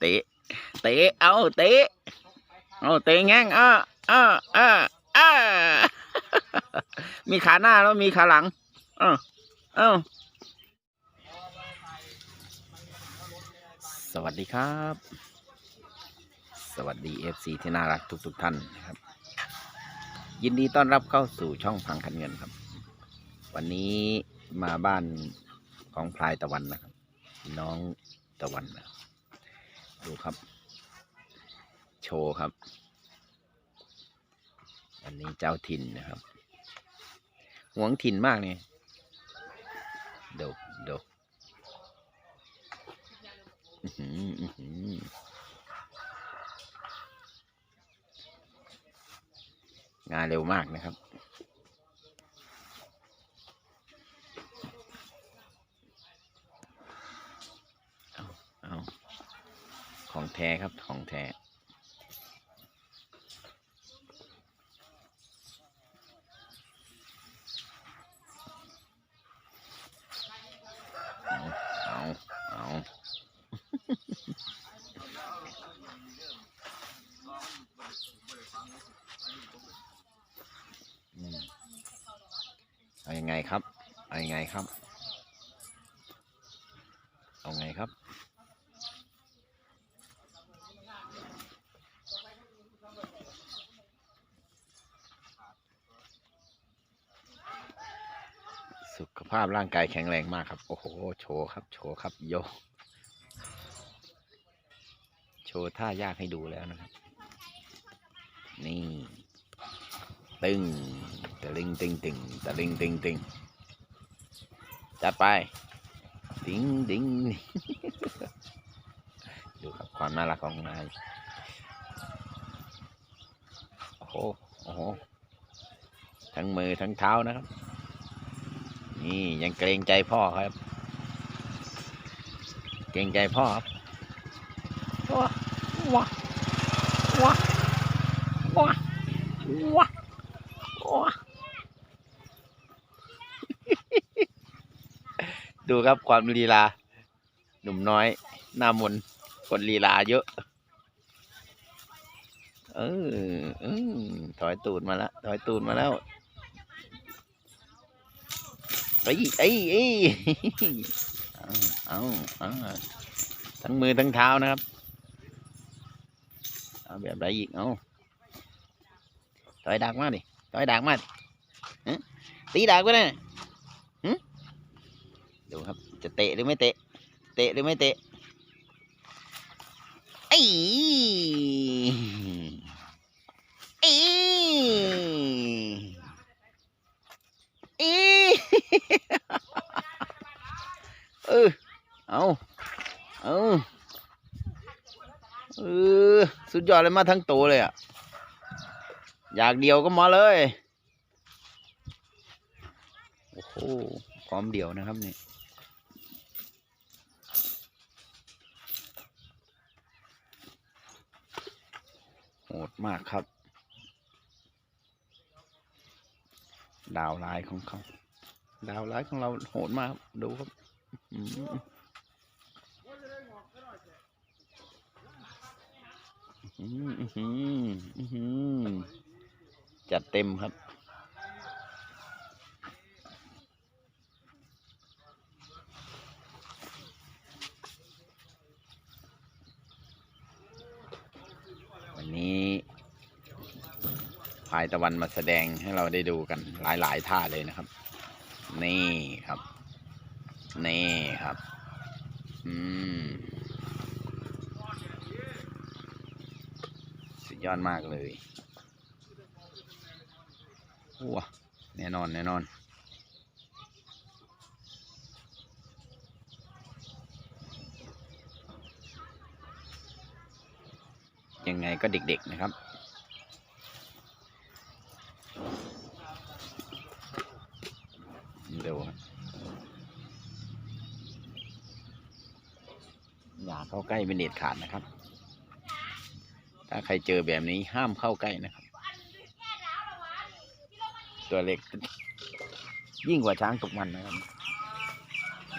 เตะ เตะ เอาเตะ เอาเตะแง่งอ่าอ่าอ่าอ่ามีขาหน้าแล้วมีขาหลัง เอ้าเอ้าสวัสดีครับ สวัสดีเอฟซีที่น่ารักทุก ๆ ท่านนะครับ ยินดีต้อนรับเข้าสู่ช่องพังคันเงินครับ วันนี้มาบ้านของพลายตะวันนะครับ น้องตะวันนะครับ ดูครับ โชว์ครับ อันนี้เจ้าถิ่นนะครับหวงถิ่นมากเนี่ยดูดูงานเร็วมากนะครับ เอาเอาของแท้ครับ ของแท้เอาเอา เอายังไงครับ เอายังไงครับ เอาไงครับ สุข ภาพร่างกายแข็งแรงมากครับ โอ้โห โชว์ครับ โชว์ครับ โย โชว์ท่ายากให้ดูแล้วนะครับ นี่ ตึงตะลิงตึงตึงตะลิงตึงตึงจัดไป ดิงดิงดูครับความน่ารักของนาย โอ้โห ทั้งมือทั้งเท้านะครับ นี่ยังเกรงใจพ่อครับ เกรงใจพ่อครับว้าว้าว้าว้าว้าว้าดูครับความลีลา หนุ่มน้อย หน้ามนคนลีลาเยอะ เออเออถอยตูดมาแล้วถอยตูดมาแล้ว ไอ้ไอ้ไอ้ยเอาเอาทั้งมือทั้งเท้านะครับ เอาแบบไรอีก เอาถอยดักมาดิถอยดักมาดิตีดักไปเลยดูครับ จะเตะหรือไม่เตะ เตะหรือไม่เตะไอ้ไอ้ไอ้ เออ เอาเอาเออ สุด ยอดเลยมาทั้งตัวเลยอะ อยากเดียวก็มาเลย โอ้โหพร้อมเดียวนะครับนี่โหดมากครับ ดาวร้ายของเขา ดาวร้ายของเราโหดมากดูครับอืมอื้อหืออื้อหือ จัดเต็มครับ วันนี้พายตะวันมาแสดงให้เราได้ดูกันหลาย ๆ ท่าเลยนะครับ นี่ครับ นี่ครับ อืม สุด ยอดมากเลยว้าแน่นอน แน่นอน ยังไงก็เด็กๆนะครับเร็วครับอย่าเข้าใกล้เป็นเด็ดขาดนะครับ ถ้าใครเจอแบบนี้ห้ามเข้าใกล้นะครับ ตัวเล็ก ยิ่งกว่าช้างตกมันนะครับ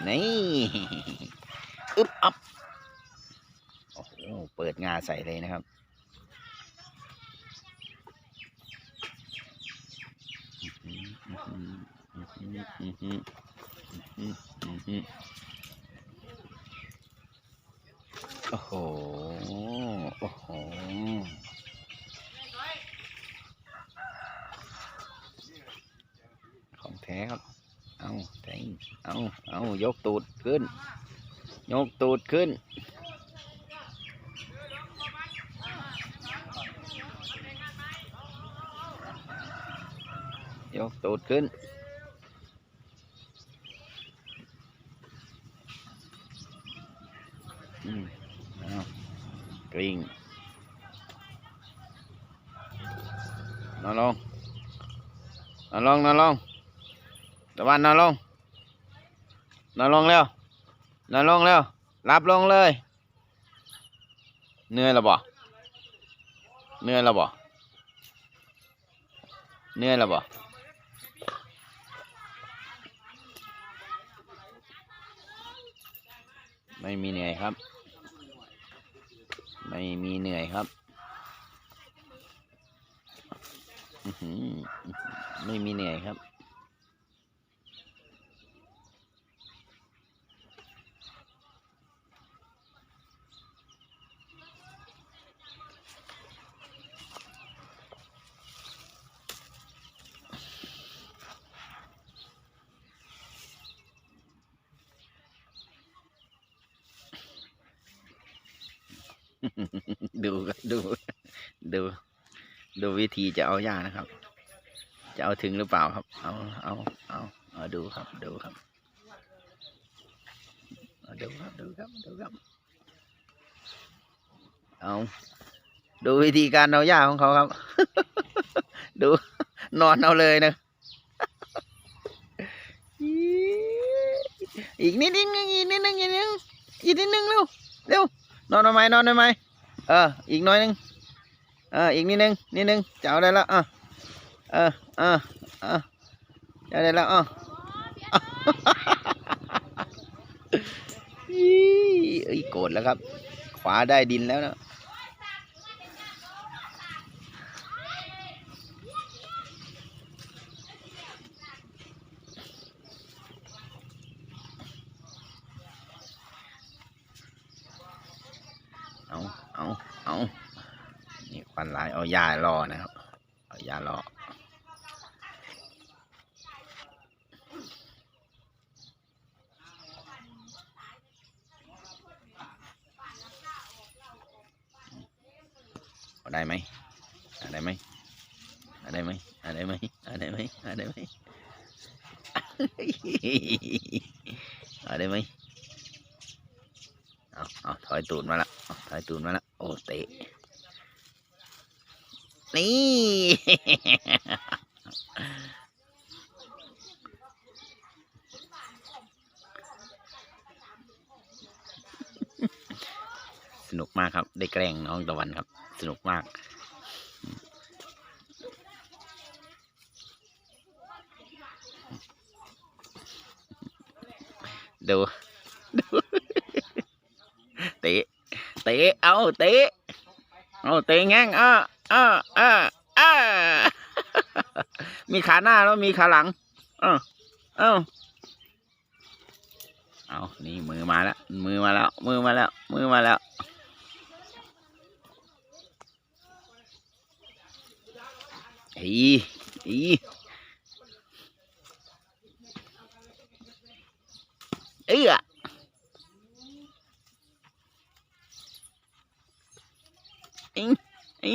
นี่อึบอับโอ้โหเปิดงาใส่เลยนะครับโอ้โห โอ้โหของแท้ครับ เอาแทงเอาเอายกตูดขึ้น ยกตูดขึ้น ยกตูดขึ้น อืมเอา กริ่งนอนลงนอนลงนอนลงตะวันนอนลงนอนลงเร็วนอนลงเร็วรับลงเลยเหนื่อยแล้วบ่เหนื่อยแล้วบ่เหนื่อยแล้วบ่ไม่มีเหนื่อยครับ ไม่มีเหนื่อยครับ ไม่มีเหนื่อยครับ ดูดู ดู ดูวิธีจะเอาหญ้านะครับ จะเอาถึงหรือเปล่าครับ เอาเอาเอาเอาดูครับ ดูครับดูครับดูครับดูครับ เอาดูวิธีการเอาหญ้าของเขาครับ ดูนอนเอาเลยนะอีกนิดนึงอีกนิดนึงอีกนิดนึงอีกนิดนึงเร็วเร็ว นอนได้ไหมนอนได้ไหมเออ อีกน้อยนึงเอออีกนิดนึงนิดนึงจะเอาได้แล้วอะเออเออเออจะเอาได้แล้วอะอีเอ้ยโกรธแล้วครับ ขวาได้ดินแล้วนะเอาเอาเอานี่ายายารอนะครับเอายารอเอได้ไหมได้ไหมได้ไหมได้ไหมได้ไหมได้ไหมได้ไหมเอาเอาถอยตูดมาละถอยตูดมาละโอ้เตะ นี่ สนุกมากครับ ได้แกล้งน้องตะวันครับ สนุกมากดูดูเตะเตะเอาเตะเอาเตะแง่งอะ เอะอะอะมีขาหน้าแล้วมีขาหลัง เออเออเอานี่มือมาแล้ว มือมาแล้ว มือมาแล้ว มือมาแล้ว อีอีเอ้ยอิงอี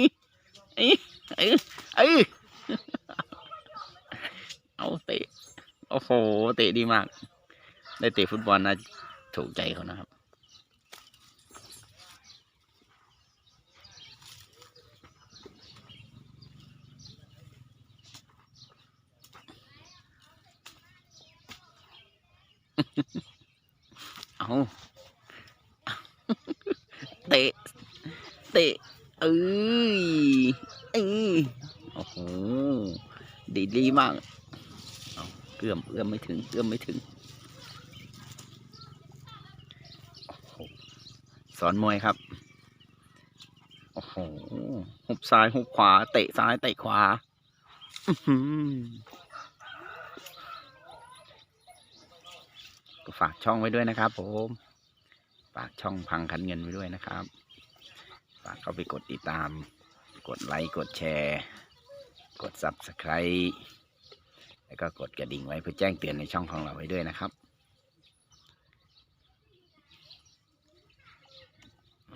อีอีอี เอาเตะ โอ้โหเตะดีมาก ได้เตะฟุตบอลนะถูกใจเขานะครับเอาเตะ เตะเอ้ยเอ้ยโอ้โหดีดีมาก เอื้อมเอื้อมไม่ถึงเอื้อมไม่ถึงสอนมวยครับ โอ้โหหุบซ้ายหุบขวา เตะซ้ายเตะขวาก็ฝากช่องไว้ด้วยนะครับผม ฝากช่องพังคันเงินไว้ด้วยนะครับ ฝากเข้าไปกดติดตาม กดไลค์ กดแชร์ กด Subscribe แล้วก็กดกระดิ่งไว้เพื่อแจ้งเตือนในช่องของเราไว้ด้วยนะครับ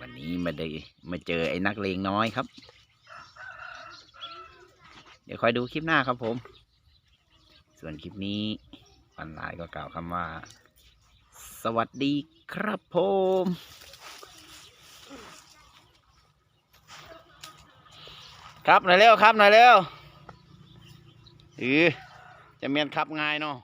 วันนี้มาได้มาเจอไอ้นักเลงน้อยครับ เดี๋ยวคอยดูคลิปหน้าครับผม ส่วนคลิปนี้ปันไลน์ก็กล่าวคำว่า สวัสดีครับผมครับหน่อยเร็วครับหน่อยเร็วเออ จะเมียนครับง่ายเนาะ